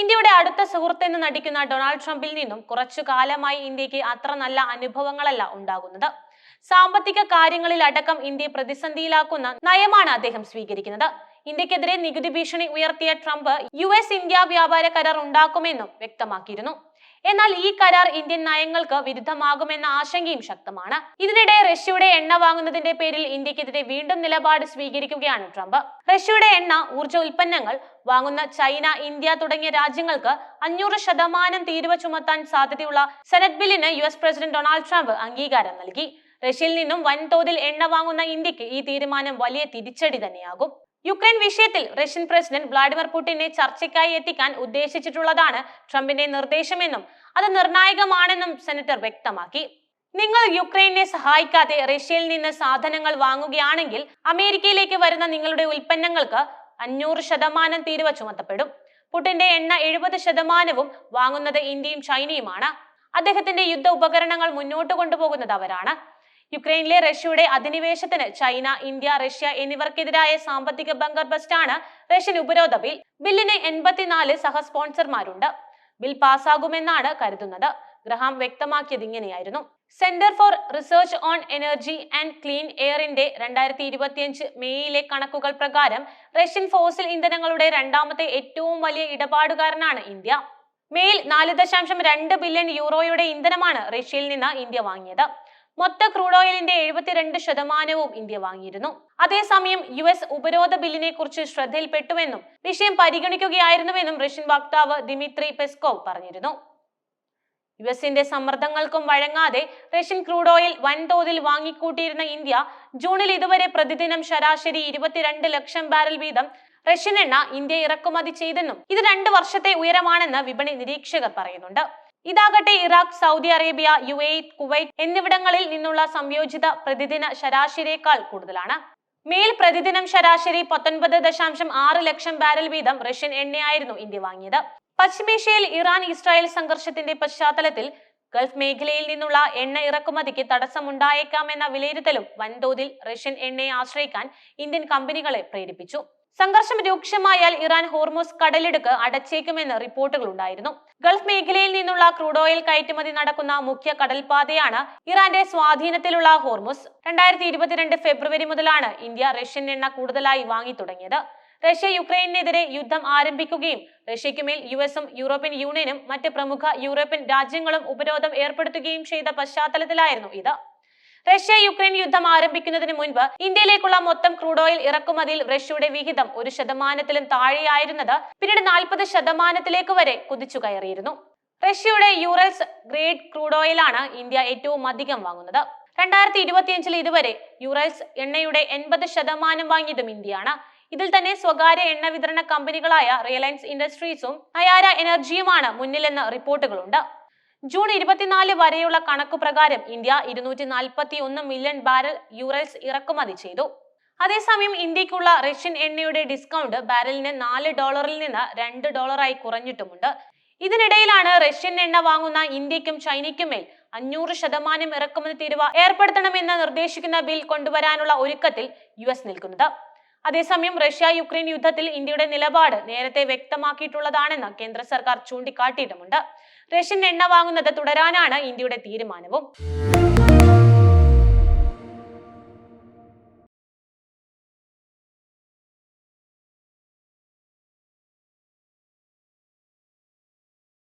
ഇന്ത്യയുടെ അടുത്ത സുഹൃത്ത് എന്ന് നടിക്കുന്ന ഡൊണാൾഡ് ട്രംപിൽ നിന്നും കുറച്ചു കാലമായി ഇന്ത്യയ്ക്ക് അത്ര നല്ല അനുഭവങ്ങളല്ല ഉണ്ടാകുന്നത്. സാമ്പത്തിക കാര്യങ്ങളിൽ അടക്കം ഇന്ത്യയെ പ്രതിസന്ധിയിലാക്കുന്ന നയമാണ് അദ്ദേഹം സ്വീകരിക്കുന്നത്. ഇന്ത്യക്കെതിരെ നികുതി ഭീഷണി ഉയർത്തിയ ട്രംപ് യു എസ് ഇന്ത്യ വ്യാപാര കരാർ ഉണ്ടാക്കുമെന്നും വ്യക്തമാക്കിയിരുന്നു. എന്നാൽ ഈ കരാർ ഇന്ത്യൻ നയങ്ങൾക്ക് വിരുദ്ധമാകുമെന്ന ആശങ്കയും ശക്തമാണ്. ഇതിനിടെ റഷ്യയുടെ എണ്ണ വാങ്ങുന്നതിന്റെ പേരിൽ ഇന്ത്യക്കെതിരെ വീണ്ടും നിലപാട് സ്വീകരിക്കുകയാണ് ട്രംപ്. റഷ്യയുടെ എണ്ണ ഊർജ ഉൽപ്പന്നങ്ങൾ വാങ്ങുന്ന ചൈന ഇന്ത്യ തുടങ്ങിയ രാജ്യങ്ങൾക്ക് അഞ്ഞൂറ് ശതമാനം തീരുവ ചുമത്താൻ സാധ്യതയുള്ള സെനറ്റ് ബില്ലിന് U S president Donald Trump അംഗീകാരം നൽകി. റഷ്യയിൽ നിന്നും വൻതോതിൽ എണ്ണ വാങ്ങുന്ന ഇന്ത്യയ്ക്ക് ഈ തീരുമാനം വലിയ തിരിച്ചടി തന്നെയാകും. യുക്രൈൻ വിഷയത്തിൽ റഷ്യൻ പ്രസിഡന്റ് വ്ളാഡിമിർ പുടിനെ ചർച്ചയ്ക്കായി എത്തിക്കാൻ ഉദ്ദേശിച്ചിട്ടുള്ളതാണ് ട്രംപിന്റെ നിർദ്ദേശമെന്നും അത് നിർണായകമാണെന്നും സെനറ്റർ വ്യക്തമാക്കി. നിങ്ങൾ യുക്രൈനെ സഹായിക്കാതെ റഷ്യയിൽ നിന്ന് സാധനങ്ങൾ വാങ്ങുകയാണെങ്കിൽ അമേരിക്കയിലേക്ക് വരുന്ന നിങ്ങളുടെ ഉൽപ്പന്നങ്ങൾക്ക് അഞ്ഞൂറ് ശതമാനം തീരുവ ചുമത്തപ്പെടും. പുടിന്റെ എണ്ണ എഴുപത് ശതമാനവും വാങ്ങുന്നത് ഇന്ത്യയും ചൈനയുമാണ്. അദ്ദേഹത്തിന്റെ യുദ്ധ ഉപകരണങ്ങൾ മുന്നോട്ട് കൊണ്ടുപോകുന്നത് അവരാണ്. യുക്രൈനിലെ റഷ്യയുടെ അധിനിവേശത്തിന് ചൈന ഇന്ത്യ റഷ്യ എന്നിവർക്കെതിരായ സാമ്പത്തിക ബങ്കർ ബസ്റ്റാണ് റഷ്യൻ ഉപരോധ ബിൽ ബില്ലിന് എൺപത്തിനാല് സഹസ്പോൺസർമാരുണ്ട് ബിൽ പാസ്സാകുമെന്നാണ് കരുതുന്നത്. ഗ്രഹാം വ്യക്തമാക്കിയത് ഇങ്ങനെയായിരുന്നു. Centre for research on energy and clean എയറിന്റെ രണ്ടായിരത്തി ഇരുപത്തിയഞ്ച് മെയ്യിലെ കണക്കുകൾ പ്രകാരം റഷ്യൻ ഫോസിൽ ഇന്ധനങ്ങളുടെ രണ്ടാമത്തെ ഏറ്റവും വലിയ ഇടപാടുകാരനാണ് ഇന്ത്യ. മെയിൽ നാല് ദശാംശം രണ്ട് ബില്യൺ യൂറോയുടെ ഇന്ധനമാണ് റഷ്യയിൽ നിന്ന് ഇന്ത്യ വാങ്ങിയത്. മൊത്ത ക്രൂഡ് ഓയിലിന്റെ എഴുപത്തിരണ്ട് ശതമാനവും ഇന്ത്യ വാങ്ങിയിരുന്നു. അതേസമയം യു എസ് ഉപരോധ ബില്ലിനെ കുറിച്ച് ശ്രദ്ധയിൽപ്പെട്ടുവെന്നും വിഷയം പരിഗണിക്കുകയായിരുന്നുവെന്നും റഷ്യൻ വക്താവ് ദിമിത്രി പെസ്കോവ് പറഞ്ഞിരുന്നു. യു എസിന്റെ സമ്മർദ്ദങ്ങൾക്കും വഴങ്ങാതെ റഷ്യൻ ക്രൂഡ് ഓയിൽ വൻതോതിൽ വാങ്ങിക്കൂട്ടിയിരുന്ന ഇന്ത്യ ജൂണിൽ ഇതുവരെ പ്രതിദിനം ശരാശരി ഇരുപത്തിരണ്ട് ലക്ഷം ബാരൽ വീതം റഷ്യൻ എണ്ണ ഇന്ത്യ ഇറക്കുമതി ചെയ്തെന്നും ഇത് രണ്ട് വർഷത്തെ ഉയരമാണെന്ന് വിപണി നിരീക്ഷകർ പറയുന്നുണ്ട്. ഇതാകട്ടെ Iraq Saudi Arabia U A Kuwait എന്നിവിടങ്ങളിൽ നിന്നുള്ള സംയോജിത പ്രതിദിന ശരാശരിയേക്കാൾ കൂടുതലാണ്. മേൽ പ്രതിദിനം ശരാശരി പത്തൊൻപത് ദശാംശം ആറ് ലക്ഷം ബാരൽ വീതം റഷ്യൻ എണ്ണയായിരുന്നു ഇന്ത്യ വാങ്ങിയത്. പശ്ചിമേഷ്യയിൽ ഇറാൻ ഇസ്രായേൽ സംഘർഷത്തിന്റെ പശ്ചാത്തലത്തിൽ ഗൾഫ് മേഖലയിൽ നിന്നുള്ള എണ്ണ ഇറക്കുമതിക്ക് തടസ്സമുണ്ടായേക്കാമെന്ന വിലയിരുത്തലും വൻതോതിൽ റഷ്യൻ എണ്ണയെ ആശ്രയിക്കാൻ ഇന്ത്യൻ കമ്പനികളെ പ്രേരിപ്പിച്ചു. സംഘർഷം രൂക്ഷമായാൽ ഇറാൻ ഹോർമോസ് കടലിടുക്ക് അടച്ചേക്കുമെന്ന് റിപ്പോർട്ടുകൾ ഉണ്ടായിരുന്നു. ഗൾഫ് മേഖലയിൽ നിന്നുള്ള ക്രൂഡ് ഓയിൽ കയറ്റുമതി നടക്കുന്ന മുഖ്യ കടൽപാതയാണ് ഇറാന്റെ സ്വാധീനത്തിലുള്ള ഹോർമോസ്. രണ്ടായിരത്തി ഇരുപത്തിരണ്ട് ഫെബ്രുവരി മുതലാണ് ഇന്ത്യ റഷ്യൻ എണ്ണ കൂടുതലായി വാങ്ങി തുടങ്ങിയത്. റഷ്യ യുക്രൈനെതിരെ യുദ്ധം ആരംഭിക്കുകയും റഷ്യയ്ക്കുമേൽ യു എസും യൂറോപ്യൻ യൂണിയനും മറ്റ് പ്രമുഖ യൂറോപ്യൻ രാജ്യങ്ങളും ഉപരോധം ഏർപ്പെടുത്തുകയും ചെയ്ത പശ്ചാത്തലത്തിലായിരുന്നു ഇത്. റഷ്യ യുക്രൈൻ യുദ്ധം ആരംഭിക്കുന്നതിന് മുൻപ് ഇന്ത്യയിലേക്കുള്ള മൊത്തം ക്രൂഡ് ഓയിൽ ഇറക്കുമതിയിൽ റഷ്യയുടെ വിഹിതം ഒരു ശതമാനത്തിലും താഴെയായിരുന്നത് പിന്നീട് നാൽപ്പത് ശതമാനത്തിലേക്ക് വരെ കുതിച്ചു കയറിയിരുന്നു റഷ്യയുടെ യൂറൽസ് ഗ്രേഡ് ക്രൂഡ് ഓയിലാണ് ഇന്ത്യ ഏറ്റവും അധികം വാങ്ങുന്നത്. രണ്ടായിരത്തി ഇരുപത്തിയഞ്ചിൽ ഇതുവരെ യൂറൽസ് എണ്ണയുടെ എൺപത് ശതമാനം വാങ്ങിയതും ഇന്ത്യയാണ്. ഇതിൽ തന്നെ സ്വകാര്യ എണ്ണ വിതരണ കമ്പനികളായ റിലയൻസ് ഇൻഡസ്ട്രീസും നയാര എനർജിയുമാണ് മുന്നിലെന്ന് റിപ്പോർട്ടുകളുണ്ട്. ജൂൺ ഇരുപത്തിനാല് വരെയുള്ള കണക്കു പ്രകാരം ഇന്ത്യ ഇരുന്നൂറ്റി നാൽപ്പത്തി ഒന്ന് മില്യൺ ബാരൽ യൂറൽസ് ഇറക്കുമതി ചെയ്തു. അതേസമയം ഇന്ത്യക്കുള്ള റഷ്യൻ എണ്ണയുടെ ഡിസ്കൗണ്ട് ബാരലിന് നാല് ഡോളറിൽ നിന്ന് രണ്ട് ഡോളറായി കുറഞ്ഞിട്ടുമുണ്ട്. ഇതിനിടയിലാണ് റഷ്യൻ എണ്ണ വാങ്ങുന്ന ഇന്ത്യക്കും ചൈനയ്ക്കും ചൈനയ്ക്കുമേൽ അഞ്ഞൂറ് ശതമാനം ഇറക്കുമതി തീരുവ ഏർപ്പെടുത്തണമെന്ന് നിർദ്ദേശിക്കുന്ന ബിൽ കൊണ്ടുവരാനുള്ള ഒരുക്കത്തിൽ യു നിൽക്കുന്നത്. അതേസമയം റഷ്യ യുക്രൈൻ യുദ്ധത്തിൽ ഇന്ത്യയുടെ നിലപാട് നേരത്തെ വ്യക്തമാക്കിയിട്ടുള്ളതാണെന്ന് കേന്ദ്ര സർക്കാർ ചൂണ്ടിക്കാട്ടിയിട്ടുമുണ്ട്. റഷ്യൻ എണ്ണ വാങ്ങുന്നത് തുടരാനാണ് ഇന്ത്യയുടെ തീരുമാനവും.